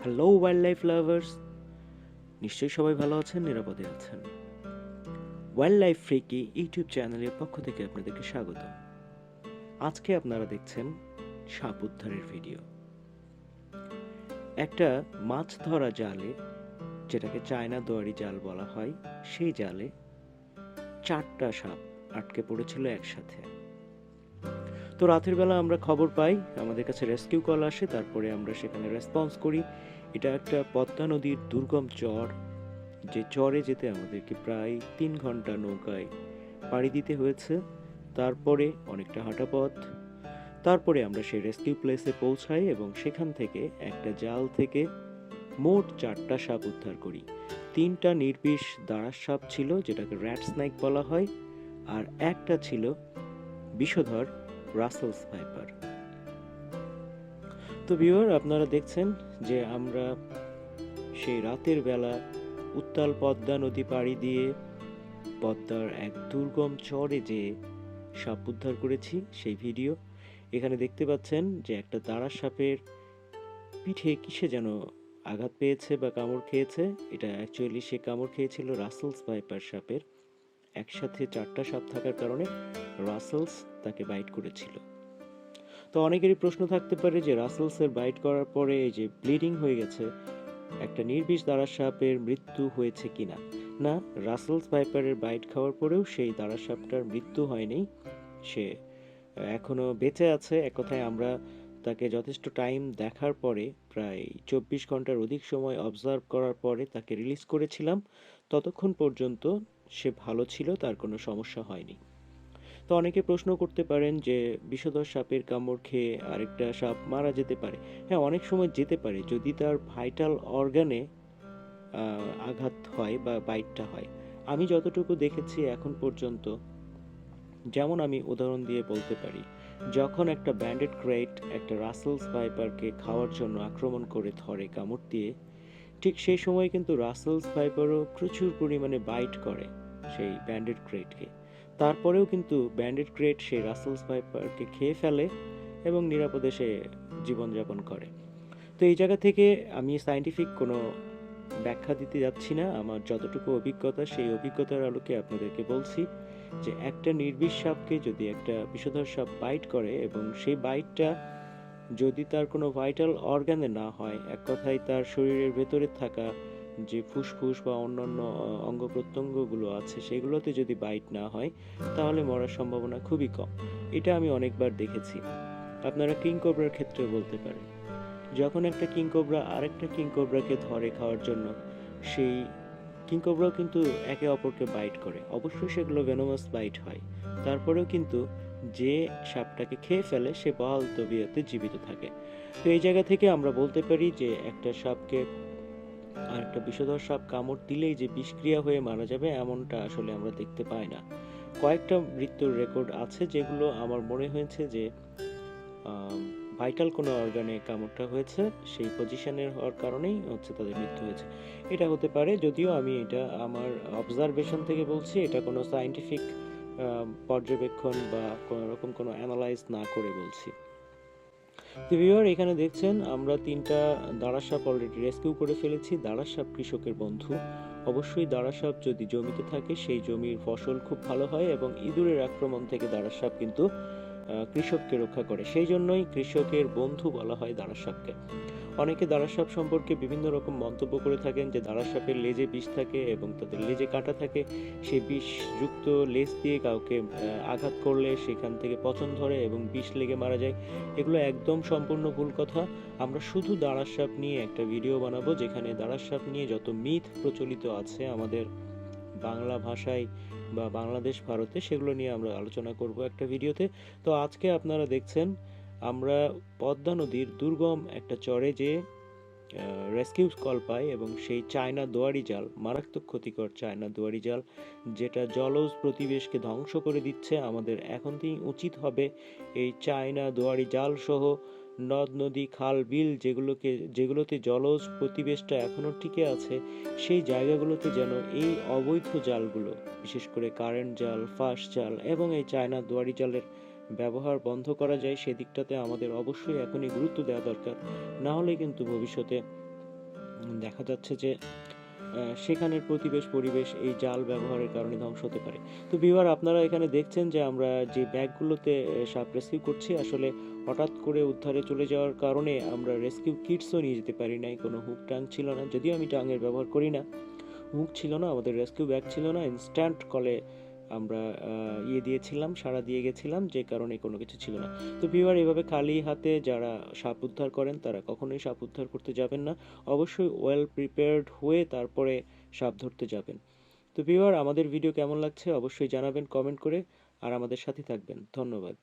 Hello wild life lovers নিশ্চয়ই সবাই ভালো আছেন, নিরাপদে আছেন। ওয়াইল্ড লাইফ ফ্রিকি ইউটিউব চ্যানেলের পক্ষ থেকে আপনাদেরকে স্বাগত। আজকে আপনারা দেখছেন সাপ উদ্ধারের ভিডিও। একটা মাছ ধরা জালে, যেটাকে চায়না দোয়ারি জাল বলা হয়, সেই জালে চারটা সাপ আটকে পড়েছিল একসাথে। তো রাতের বেলা আমরা খবর পাই, আমাদের কাছে রেস্কিউ কল আসে, তারপরে আমরা সেখানে রেসপন্স করি। এটা একটা পদ্মা নদীর দুর্গম চর, যে চরে যেতে আমাদেরকে প্রায় তিন ঘণ্টা নৌকায় পাড়ি দিতে হয়েছে। তারপরে অনেকটা হাঁটা পথ, তারপরে আমরা সেই রেস্কিউ প্লেসে পৌঁছাই এবং সেখান থেকে একটা জাল থেকে মোট চারটা সাপ উদ্ধার করি। তিনটা নির্বিষ দাঁড়ার সাপ ছিল, যেটাকে র্যাট স্নাইক বলা হয়। আর একটা ছিল বিষধর রাসেলস ভাইপার তো ভিউয়ার, আপনারা দেখছেন যে আমরা সেই রাতের বেলা উত্তাল পদ্মা নদী পাড়ি দিয়ে পদ্মার এক দুর্গম চরে যে সাপ উদ্ধার করেছি, সেই ভিডিও, এখানে দেখতে পাচ্ছেন যে একটা দাঁড়া সাপের পিঠে কিসে যেন আঘাত পেয়েছে বা কামড় খেয়েছে। এটা অ্যাকচুয়ালি সে কামড় খেয়েছিল রাসেলস ভাইপার সাপের। একসাথে চারটা সাপ থাকার কারণে রাসেলস তাকে বাইট করেছিল। তো অনেকেরই প্রশ্ন থাকতে পারে যে রাসেলসের বাইট করার পরে এই যে ব্লিডিং হয়ে গেছে, একটা নির্বিষ দ্বারা সাপের মৃত্যু হয়েছে কিনা না? রাসেলস ভাইপারের বাইট খাওয়ার পরেও সেই দ্বারা সাপটার মৃত্যু হয়নি। সে এখনও বেঁচে আছে। এক কথায় আমরা তাকে যথেষ্ট টাইম দেখার পরে, প্রায় চব্বিশ ঘণ্টার অধিক সময় অবজার্ভ করার পরে তাকে রিলিজ করেছিলাম। ততক্ষণ পর্যন্ত সে ভালো ছিল, তার কোনো সমস্যা হয়নি। তো অনেকে প্রশ্ন করতে পারেন যে, বিষধর সাপের কামড় খেয়ে আরেকটা সাপ মারা যেতে পারে। হ্যাঁ অনেক সময় যেতে পারে, যদি তার ভাইটাল অর্গানে আঘাত হয় বা বাইটটা হয়। আমি যতটুকু দেখেছি এখন পর্যন্ত, যেমন আমি উদাহরণ দিয়ে বলতে পারি, যখন একটা ব্যান্ডেড ক্রেট একটা রাসেলস ভাইপারকে খাওয়ার জন্য আক্রমণ করে ধরে কামড় দিয়ে ঠিক সেই সময় কিন্তু রাসেলস ভাইপারও প্রচুর পরিমাণে বাইট করে সেই ব্যান্ডেড ক্রেটকে। তারপরেও কিন্তু ব্যান্ডেড ক্রেট সেই রাসেলস ভাইপারকে খেয়ে ফেলে এবং নিরাপদে সে জীবনযাপন করে। তো এই জায়গা থেকে আমি সাইন্টিফিক কোনো ব্যাখ্যা দিতে যাচ্ছি না। আমার যতটুকু অভিজ্ঞতা, সেই অভিজ্ঞতার আলোকে আপনাদেরকে বলছি যে একটা নির্বিষ সাপকে যদি একটা বিষধর সাপ বাইট করে এবং সেই বাইটটা যদি তার কোনো ভাইটাল অর্গানে না হয়, এক কথায় তার শরীরের ভেতরে থাকা যে ফুসফুস বা অন্যান্য অঙ্গ প্রত্যঙ্গগুলো আছে, সেগুলোতে যদি বাইট না হয়, তাহলে মরার সম্ভাবনা খুবই কম। এটা আমি অনেকবার দেখেছি। আপনারা কিং কোবরার ক্ষেত্রে বলতে পারেন। যখন একটা কিং কোবরা আরেকটা কিং কোবরাকে ধরে খাওয়ার জন্য, সেই কিং কোবরাও কিন্তু একে অপরকে বাইট করে। অবশ্যই সেগুলো ভেনোমাস বাইট হয়। তারপরেও কিন্তু যে সাপটাকে খেয়ে ফেলে, সে বহাল তবিয়তে জীবিত থাকে। তো এই জায়গা থেকে আমরা বলতে পারি যে একটা সাপকে আর একটা বিষধর সাপ কামড় দিলেই যে বিষক্রিয়া হয়ে মারা যাবে, এমনটা আসলে আমরা দেখতে পাই না। কয়েকটা মৃত্যুর রেকর্ড আছে যেগুলো আমার মনে হয়েছে যে ভাইটাল কোনো অর্গানে কামড়টা হয়েছে, সেই পজিশনের হওয়ার কারণেই হচ্ছে তাদের মৃত্যু হয়েছে। এটা হতে পারে, যদিও আমি এটা আমার অবজারভেশন থেকে বলছি, এটা কোনো সায়েন্টিফিক পর্যবেক্ষণ বা কোনো রকম কোনো অ্যানালাইজ না করে বলছি। ভিউয়ার এখানে দেখছেন, আমরা তিনটা দাঁড়া সাপ অলরেডি রেস্কিউ করে ফেলেছি। দাঁড়া সাপ কৃষকের বন্ধু। অবশ্যই দাঁড়া সাপ যদি জমিতে থাকে, সেই জমির ফসল খুব ভালো হয় এবং ইঁদুরের আক্রমণ থেকে দাঁড়া সাপ কিন্তু কৃষককে রক্ষা করে। সেই জন্যই কৃষকের বন্ধু বলা হয় দাঁড়া সাপকে অনেকে দাঁড়া সাপ সম্পর্কে বিভিন্ন রকম মন্তব্য করে থাকেন যে দাঁড়া সাপের লেজে বিষ থাকে এবং তাদের লেজে কাটা থাকে। সেই বিষযুক্ত লেজ দিয়ে কাউকে আঘাত করলে সেখান থেকে পচন ধরে এবং বিষ লেগে মারা যায়। এগুলো একদম সম্পূর্ণ ভুল কথা। আমরা শুধু দাঁড়া সাপ নিয়ে একটা ভিডিও বানাবো যেখানে দাঁড়া সাপ নিয়ে যত মিথ প্রচলিত আছে আমাদের বাংলা ভাষায় বা বাংলাদেশ, ভারতে সেগুলো নিয়ে আমরা আলোচনা করব একটা ভিডিওতে। তো আজকে আপনারা দেখছেন, আমরা পদ্মা নদীর দুর্গম একটা চরে যে রেস্কিউ কল পাই এবং সেই চায়না দোয়ারি জাল, মারাত্মক ক্ষতিকর চায়না দোয়ারি জাল, যেটা জলজ প্রতিবেশকে ধ্বংস করে দিচ্ছে। আমাদের এখন থেকেই উচিত হবে এই চায়না দোয়ারি জাল সহ নদ, নদী, খাল, বিল যেগুলোকে, যেগুলোতে জলজ প্রতিবেশটা এখনও টিকে আছে, সেই জায়গাগুলোতে যেন এই অবৈধ জালগুলো, বিশেষ করে কারেন্ট জাল, ফাঁস জাল এবং এই চায়না দুয়ারি জালের ব্যবহার বন্ধ করা যায়, সেদিকটাতে আমাদের অবশ্যই এখনই গুরুত্ব দেওয়া দরকার। না হলে কিন্তু ভবিষ্যতে দেখা যাচ্ছে যে সেখানের প্রতিবেশ পরিবেশ এই জাল ব্যবহারের কারণে ধ্বংস হতে পারে। তো বিবার আপনারা এখানে দেখছেন যে আমরা যে ব্যাগগুলোতে সাপ রেস্কিউ করছি, আসলে হঠাৎ করে উদ্ধারে চলে যাওয়ার কারণে আমরা রেস্কিউ কিটসও নিয়ে যেতে পারি নাই। কোনো হুক টাং ছিল না। যদিও আমি টাঙের ব্যবহার করি না। হুক ছিল না, আমাদের রেস্কিউ ব্যাগ ছিল না। ইনস্ট্যান্ট কলে আমরা ইয়ে দিয়েছিলাম, সাড়া দিয়ে গেছিলাম যে কারণে কোনো কিছু ছিল না। তো ভিউয়ার এভাবে খালি হাতে যারা সাপ উদ্ধার করেন, তারা কখনোই সাপ উদ্ধার করতে যাবেন না। অবশ্যই ওয়েল প্রিপেয়ার্ড হয়ে তারপরে সাপ ধরতে যাবেন। তো ভিউয়ার আমাদের ভিডিও কেমন লাগছে অবশ্যই জানাবেন কমেন্ট করে, আর আমাদের সাথে থাকবেন। ধন্যবাদ।